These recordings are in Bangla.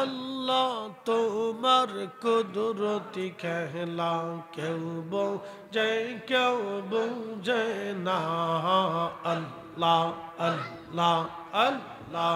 আল্লাহ তোমার কুদরতি খেলা কেউ যে কেউ বুঝে না। আল্লাহ আল্লাহ আল্লাহ।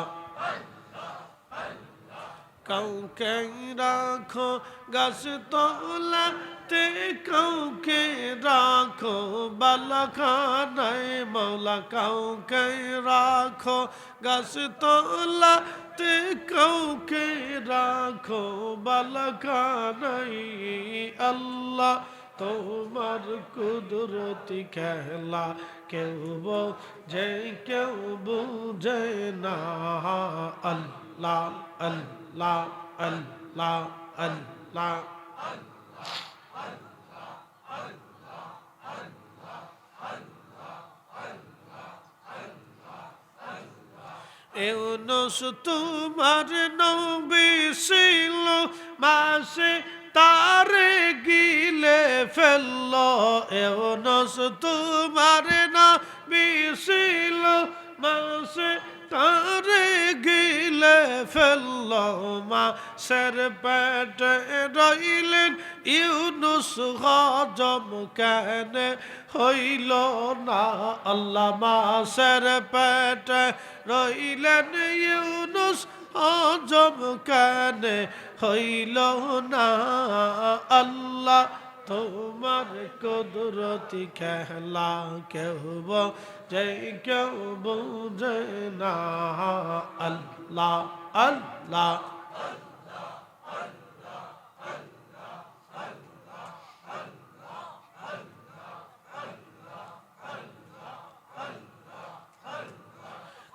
কাউকে রাখো, গাছ তোলাতে কাউকে রাখো, বালাখানায় মৌলা কাউকে রাখো গাছ তোলাতে কাউকে রাখো বালাখানায় আল্লাহ তোমার কুদরতি খেলা কেউ যে কেউ বুঝে না আল্লাহ আল্লাহ আল্লাহ আল্লাহ এউনস, তোমার নবী ছিল, মাসে তারে গিলে ফেলল। এউনস, তোমার নবী ছিল, মাসে তারে গিলে ফেলল। মা, সের পেটে রইলেন ইউনুস হজম কেন হইল না? আল্লাহ মা পেট রইলেন ইউনুস হজম কেন হইল না? আল্লাহ তোমার কুদরতি খেলা কেউ যে কেউ বুঝে না। আল্লাহ আল্লাহ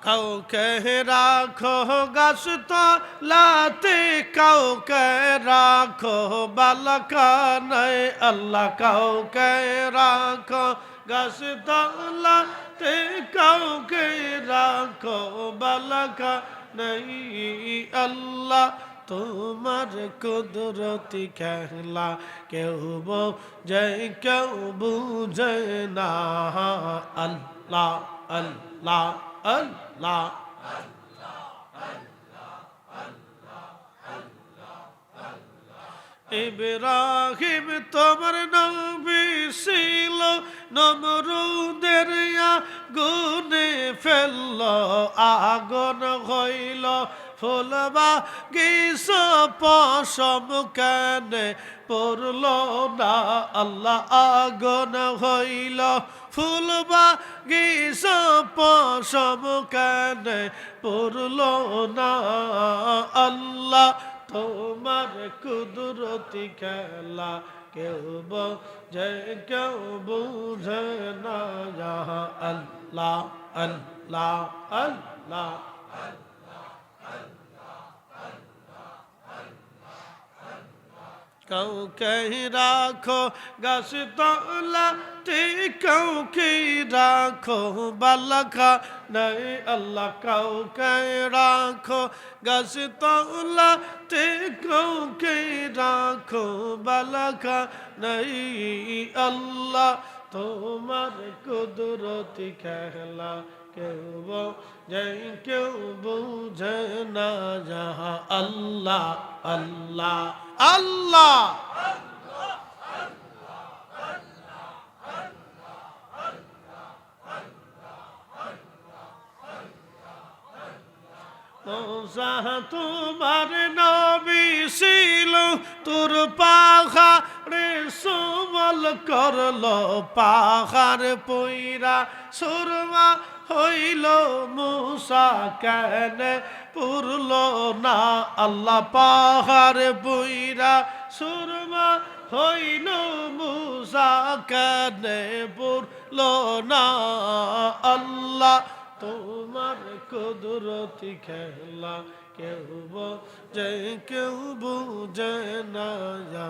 কাউকে রাখো গাছ লাতে কাউকে রাখো বালকানায় আল্লাহ কাউকে রাখো গাছ লাতে কাউকে রাখো বালকা নাই আল্লাহ তোমার কুদরতি খেলা কেউ যে কেউ বুঝে না, আল্লাহ আল্লাহ। আল্লাহ ইব্রাহিম তোমার নবী ছিল নমরুদের গুনে ফেলল, আগুন হইল। ফুলবা গিস পশম কেনে পড়ল না, আল্লাহ আগুন হইল। ফুলবা গিস পশম কেনে পড়ল না, আল্লাহ তোমার কুদরতি খেলা কেউ যে কেউ বুঝে না যাহা আল্লাহ আল্লাহ আল্লাহ। কাউকে রাখো গাছ তলাতে কাউকে রাখো বালাখা নাই আল্লাহ কাউকে রাখো গাছ তলাতে কাউকে রাখো বালাখা নাই আল্লাহ তোমার কুদরতি খেলা কেউ যে কেউ বুঝে না যাহা। আল্লাহ আল্লাহ আল্লাহ। তোমার নবী ছিল তোর পাহাড়ে সুমল করল পাহাড় পইরা, সুরমা হইল মুসা কেন পুরল না আল্লাহ পাহাড় বইরা সুরমা হইল মুসা কেন পুরল না আল্লাহ তোমার কুদরতি খেলা কেউ বোঝে কেউ বুঝে না, ইয়া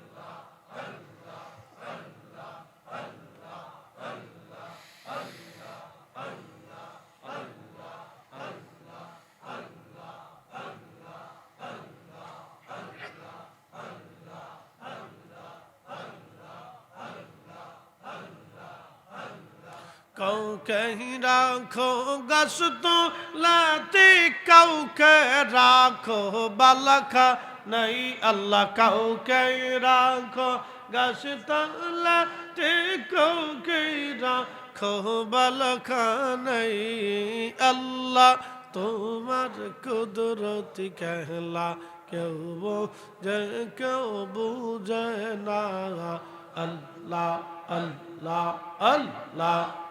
কাউকে রাখো গাছ তো লাতে কাউকে রাখো বালাখা নাই আল্লাহ কাউকে রাখো গাছ তো লাতে কাউকে রাখো বালাখা নাই আল্লাহ তোমার কুদরতি কেহলা কেউ বোঝে কেউ বুঝে না আল্লাহ আল্লাহ আল্লাহ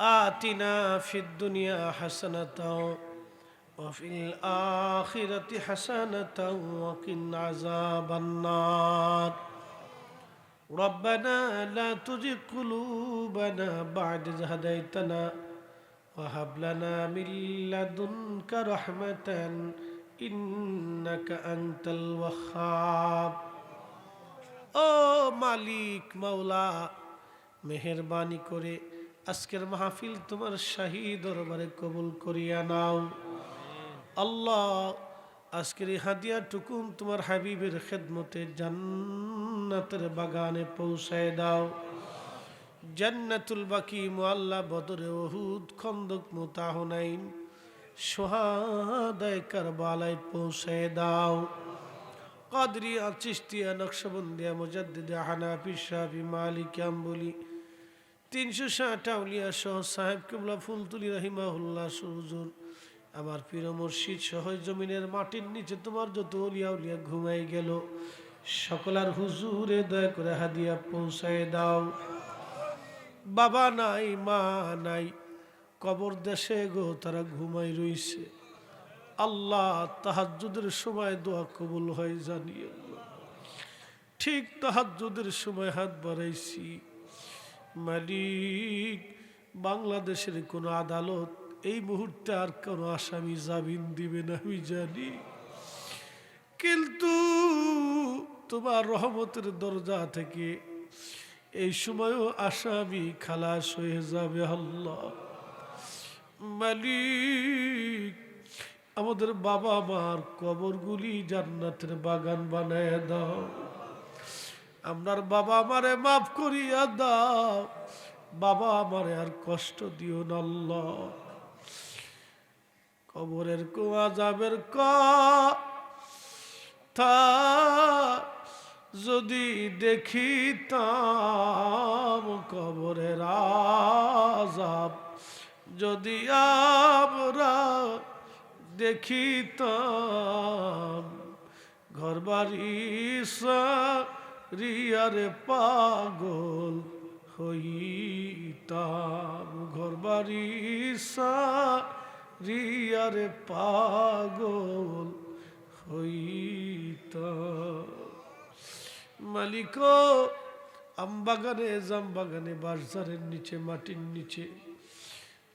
آتنا في الدنيا حسنة وفي الآخرة حسنة وقنا عذاب النار ربنا لا تزغ قلوبنا بعد إذ هديتنا وهب لنا من لدنك رحمة إنك أنت الوهاب ও মালিক মাওলা মেহেরবানি করে আজকের মাহফিল তোমার শাহী দরবারে কবুল করিয়া নাও। আল্লাহ, আজকের এই হাদিয়া টুকুন তোমার হাবিবের খেদমতে জান্নাতের বাগানে পৌঁছায় দাও। জান্নাতুল বাকি মোয়াল্লা বদরে ওহুদ খন্দক মোতাহনাইন সোহাদায় কারবালায় পৌঁছায় দাও। কাদরিয়া চিস্তিয়া নকশবন্দিয়া, মুজাদ্দিদা, হানাফি, শাফি, মালিক, আম্বলি তিনশো ষাট আউলিয়া সহ সাহেব কেবলা ফুলতুলি রহিমাহুল্লাহ সুরজুর আমার প্রিয় মুর্শিদ সহ জমিনের মাটির নিচে তোমার যত উলিয়া উলিয়া ঘুমাই গেল। সকলার হুজুরে দয়া করে হাদিয়া পৌঁছায় দাও। বাবা নাই, মা নাই, কবর দেশে গো তারা ঘুমাই রইছে। আল্লাহ তাহাজ্জুদের সময় দোয়া কবুল হয় জানি আল্লাহ। ঠিক তাহাজ্জুদের সময় হাত বাড়াইছি। মালিক, বাংলাদেশের কোন আদালত এই মুহূর্তে আর কোনো আসামি জামিন দিবে না, আমি জানি। কিন্তু তোমার রহমতের দরজা থেকে এই সময়ও আসামি খালাস হয়ে যাবে, আল্লাহ। মালিক, আমাদের বাবা মার কবরগুলি জান্নাতের বাগান বানায় দাও। আপনার বাবা আমারে মাফ করিয়া দাও। বাবা আমারে আর কষ্ট দিও না কবরের কুয়া যাবের কথা যদি দেখি দেখিতাম, কবরের আজাব যদি আমরা দেখিতাম ঘর বাড়ি রিয়ারে পাগল হইতাম ঘর বাড়ি রিয়ারে পাগল হইতাম। মালিক, আমবাগানে, জামবাগানে বাজারের নিচে, মাটির নিচে,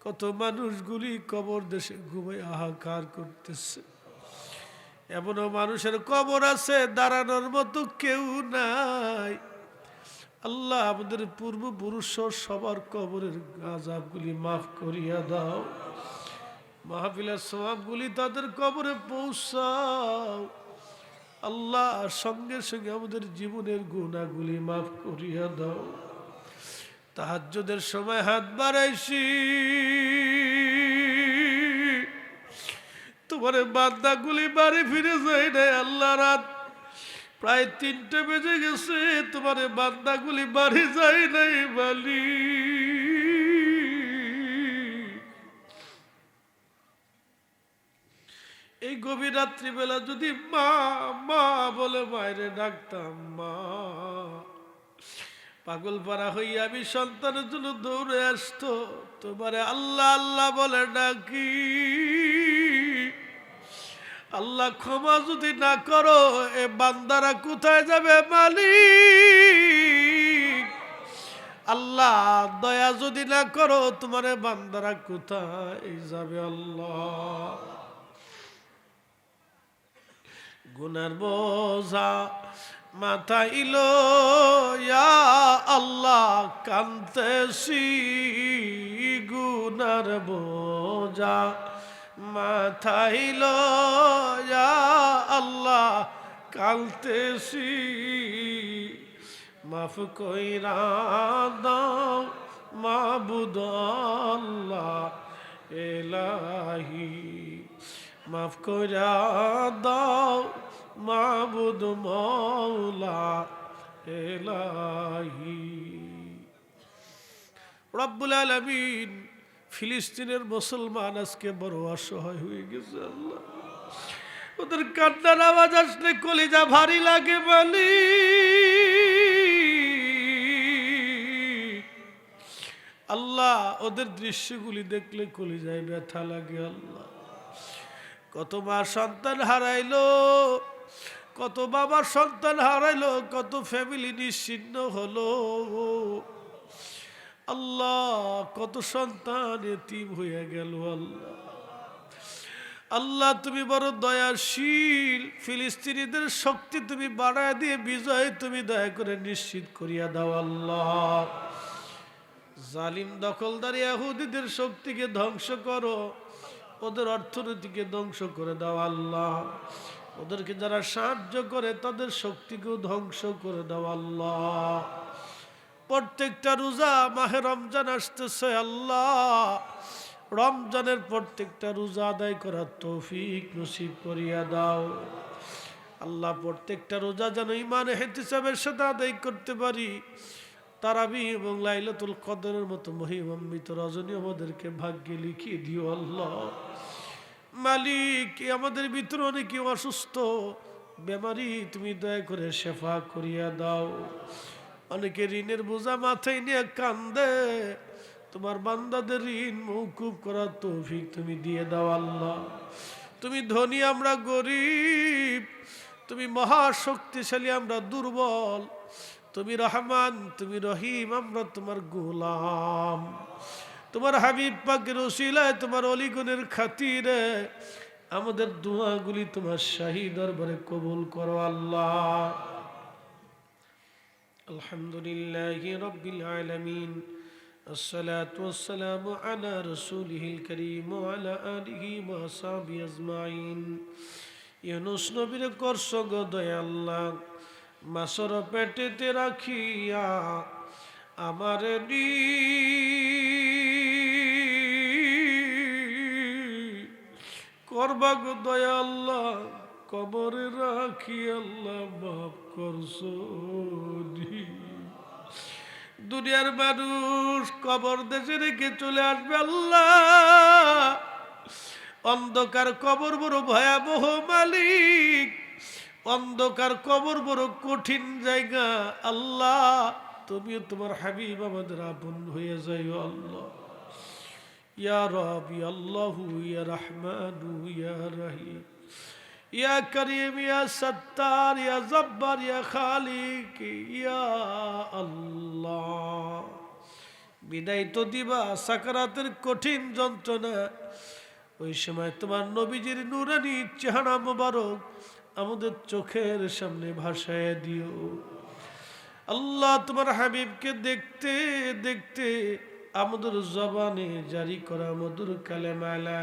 কত মানুষগুলি কবর দেশে ঘুমাই আহাকার করতেছে। এমনও মানুষের কবর আছে, দাঁড়ানোর মতো কেউ নাই। আল্লাহ আমাদের পূর্বপুরুষ সবার কবরের গাজাবগুলি মাফ করিয়া দাও। মাহফিলের সবাবগুলি তাদের কবরে পৌঁছাও। আল্লাহ সঙ্গে সঙ্গে আমাদের জীবনের গুণাগুলি মাফ করিয়া দাও। তাহাজ্জুদের সময় হাত বাড়াইছি। তোমার বান্দাগুলি বাড়ি ফিরে যাই নাই আল্লাহ রাত। প্রায় তিনটে বেজে গেছে, তোমার বান্দাগুলি বাড়ি যায় নাই বালি। এই গভীর রাত্রিবেলা যদি মা মা বলে বাইরে ডাকতাম, মা। পাগল পারা হইয়া আমি সন্তানের জন্য দৌড়ে আসতো, তোমারে আল্লাহ আল্লাহ বলে ডাকি। আল্লাহ ক্ষমা যদি না করো, এ বান্দারা কোথায় যাবে, মালিক? আল্লাহ, দয়া যদি না করো, তোমার বান্দারা কোথায় যাবে, আল্লাহ? গুনার বোঝা মাথা ইলো আল্লাহ, কান্তেছি গুনার বোঝা। মাথা ইলো ইয়া আল্লাহ কান্তেছি মাফ কইরা দাও মাবুদ আল্লাহ এলাহি। মাফ কইরা দাও মাবুদ মৌলা এলাহি। রব্বুল আলমিন ফিলিস্তিনের মুসলমান আজকে বড় অসহায় হয়ে গেছে আল্লাহ। ওদের কান্নার আওয়াজ আসলে কলিজা ভারী লাগে বলি আল্লাহ, ওদের দৃশ্যগুলি দেখলে কলিজায় ব্যথা লাগে আল্লাহ। কত মা সন্তান হারাইলো, কত বাবার সন্তান হারাইলো, কত ফ্যামিলি নিশ্চিন্ন হলো। আল্লাহ, কত সন্তান এতিম হয়ে গেল আল্লাহ। আল্লাহ, তুমি বড় দয়াশীল। ফিলিস্তিনিদের শক্তি তুমি বাড়ায় দিয়ে, বিজয় তুমি দয়া করে নিশ্চিত করিয়া দাও আল্লাহ। জালিম দখলদারি ইহুদিদের শক্তিকে ধ্বংস করো। ওদের অর্থনীতিকে ধ্বংস করে দাও আল্লাহ। ওদেরকে যারা সাহায্য করে, তাদের শক্তিকেও ধ্বংস করে দাও আল্লাহ। প্রত্যেকটা রোজা মাহে রমজান আসতেছে, আল্লাহ। রমজানের প্রত্যেকটা রোজা আদায় করার তৌফিক নসিব করিয়া দাও। আল্লাহ প্রত্যেকটা রোজা যেন ইমান হেতিসাবের সাথে আদায় করতে পারি। তারাবি এবং লাইলাতুল কদরের মতো মহিমান্বিত রজনী আমাদেরকে ভাগ্যে লিখিয়ে দিও, আল্লাহ। মালিক আমাদের ভিতরে অনেকে অসুস্থ, বেমারি, তুমি দয়া করে শেফা করিয়া দাও। অনেকে ঋণের বোঝা মাথায় নিয়ে কান্দে। তোমার বান্দাদের ঋণ মৌকুব করার তৌফিক তুমি দিয়ে দাও আল্লাহ। তুমি ধনী, আমরা গরিব। তুমি মহাশক্তিশালী, আমরা দুর্বল। তুমি রহমান, তুমি রহিম, আমরা তোমার গোলাম। তোমার হাবিব পাকের ওসিলায়, তোমার অলিগুনের খাতিরে। আমাদের দোয়াগুলি তোমার শাহী দরবারে কবুল করো আল্লাহ। আলহামদুলিল্লাহ রব্বিল আলামিন الصلاة والسلام على رسوله الكريم وعلى آله وصحبه أجمعين ইউনুস নবীর করছ গো দয়াল্লাহ মাসর পেটেতে রাখিয়া আমার নি করবা গো দয়াল্লাহ কবরে রাখি আল্লাহ মাফ করছ দুনিয়ার মানুষ কবর দেশে রেখে চলে আসবে আল্লাহ। অন্ধকার কবর বড় ভয়াবহ মালিক। অন্ধকার কবর বড় কঠিন জায়গা আল্লাহ। তুমিও তোমার হাবিব আমাদের আপন হয়ে যাই আল্লাহ। ইয়া রবি আল্লাহু, ইয়া রহমানু, ইয়া রহিম। ইয়া করিম, ইয়া সত্তার, ইয়া জব্বার, ইয়া খালিক, ইয়া আল্লাহ। বিদায় তো দিবা, সাকারাতের কঠিন যন্ত্রণা। ওই সময় তোমার নবীজির নুরানি চেহারা মোবারক আমাদের চোখের সামনে ভাসায় দিও। আল্লাহ তোমার হাবিবকে দেখতে দেখতে আমাদের জবানে জারি করা মধুর কালেমালা।